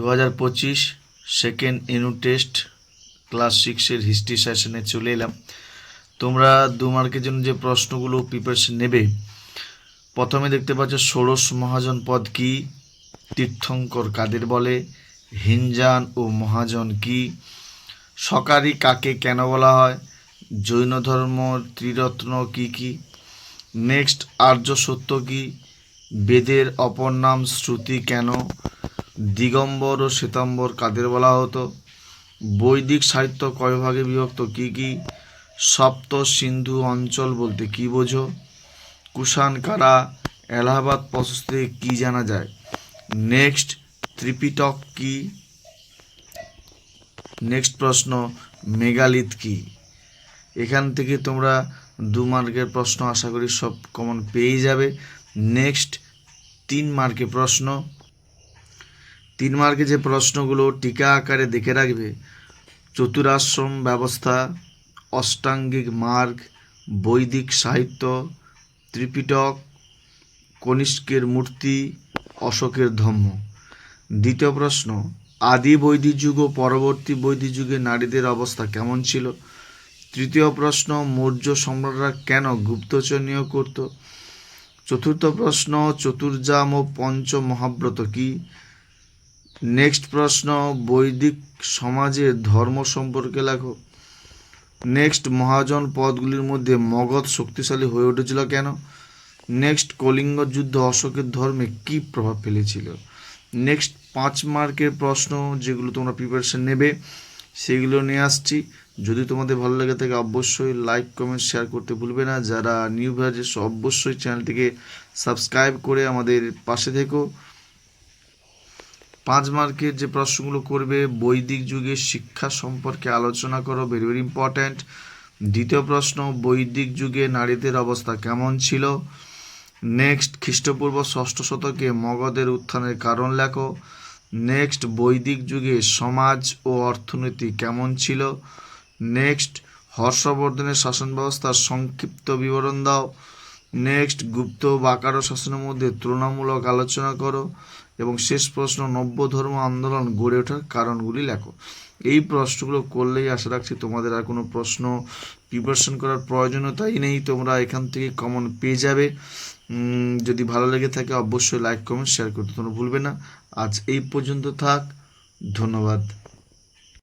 দু হাজার পঁচিশ সেকেন্ড ইউনিট টেস্ট ক্লাস সিক্সের হিস্ট্রি সেশনে চলে এলাম। তোমরা দু মার্কের জন্য যে প্রশ্নগুলো প্রিপারেশন নেবে, প্রথমে দেখতে পাচ্ছ ষোড়শ মহাজন পদ কি, তীর্থঙ্কর কাদের বলে, হিনজান ও মহাজন কি, সকারি কাকে কেন বলা হয়, জৈন ধর্ম, ত্রিরত্ন কি কি নেক্সট আর্য সত্য কি, বেদের অপর নাম শ্রুতি কেন দিগম্বর ও শ্বেতাম্বর কাদের বলা হতো? বৈদিক সাহিত্য কয় ভাগে বিভক্ত? কি কি? সপ্ত সিন্ধু অঞ্চল বলতে কি বোঝো? কুষাণ কারা? এলাহাবাদ প্রশস্তি থেকে কি জানা যায়? নেক্সট, ত্রিপিটক কি? নেক্সট প্রশ্ন, মেগালিথ কি? এখান থেকে তোমরা দু মার্কের প্রশ্ন আশা করি সব কমন পেয়ে যাবে। নেক্সট, তিন মার্কে প্রশ্ন তিন মার্কে যে প্রশ্নগুলো টিকা আকারে দেখে রাখবে, চতুরাশ্রম ব্যবস্থা, অষ্টাঙ্গিক মার্গ, বৈদিক সাহিত্য, ত্রিপিটক, কনিষ্কের মূর্তি, অশোকের ধম্ম দ্বিতীয় প্রশ্ন, আদি বৈদিক যুগ ও পরবর্তী বৈদিক যুগে নারীদের অবস্থা কেমন ছিল? তৃতীয় প্রশ্ন, মৌর্য সম্রাটরা কেন গুপ্তচর নিয়োগ করত? চতুর্থ প্রশ্ন চতুর্জাম ও পঞ্চ মহাব্রত কি? নেক্সট প্রশ্ন, বৈদিক সমাজের ধর্ম সম্পর্কে লেখো। নেক্সট, মহাজন পদগুলির মধ্যে মগধ শক্তিশালী হয়ে উঠেছিল কেন? নেক্সট, কলিঙ্গ যুদ্ধ অশোকের ধর্মে কি প্রভাব ফেলেছিল? নেক্সট, পাঁচ মার্কের প্রশ্ন যেগুলো তোমরা প্রিপারেশন নেবে, সেগুলো নিয়ে আসছি। যদি তোমাদের ভালো লেগে থাকে, অবশ্যই লাইক কমেন্ট শেয়ার করতে ভুলবে না। যারা নিউ ভার্জেস অবশ্যই চ্যানেলটিকে সাবস্ক্রাইব করে আমাদের পাশে থেকো। পাঁচ মার্কের যে প্রশ্নগুলো করবে, বৈদিক যুগের শিক্ষা সম্পর্কে আলোচনা করো ভেরি ভেরি ইম্পর্ট্যান্ট দ্বিতীয় প্রশ্ন, বৈদিক যুগে নারীদের অবস্থা কেমন ছিল? নেক্সট খ্রিস্টপূর্ব ষষ্ঠ শতকে মগধের উত্থানের কারণ লেখো। নেক্সট বৈদিক যুগে সমাজ ও অর্থনীতি কেমন ছিল? নেক্সট হর্ষবর্ধনের শাসন ব্যবস্থার সংক্ষিপ্ত বিবরণ দাও। নেক্সট গুপ্ত বাকারো শাসনের মধ্যে তুলনামূলক আলোচনা করো। এবং শেষ প্রশ্ন নব্য ধর্ম আন্দোলন গড়ে ওঠার কারণগুলি লেখো। এই প্রশ্নগুলো করলেই আশা রাখছি তোমাদের আর কোনো প্রশ্ন প্রিপারেশন করার প্রয়োজনীয়তাই নেই। তোমরা এখান থেকে কমন পেয়ে যাবে। যদি ভালো লেগে থাকে অবশ্যই লাইক কমেন্ট শেয়ার করতে তোমরা ভুলবে না। আজ এই পর্যন্ত থাক। ধন্যবাদ।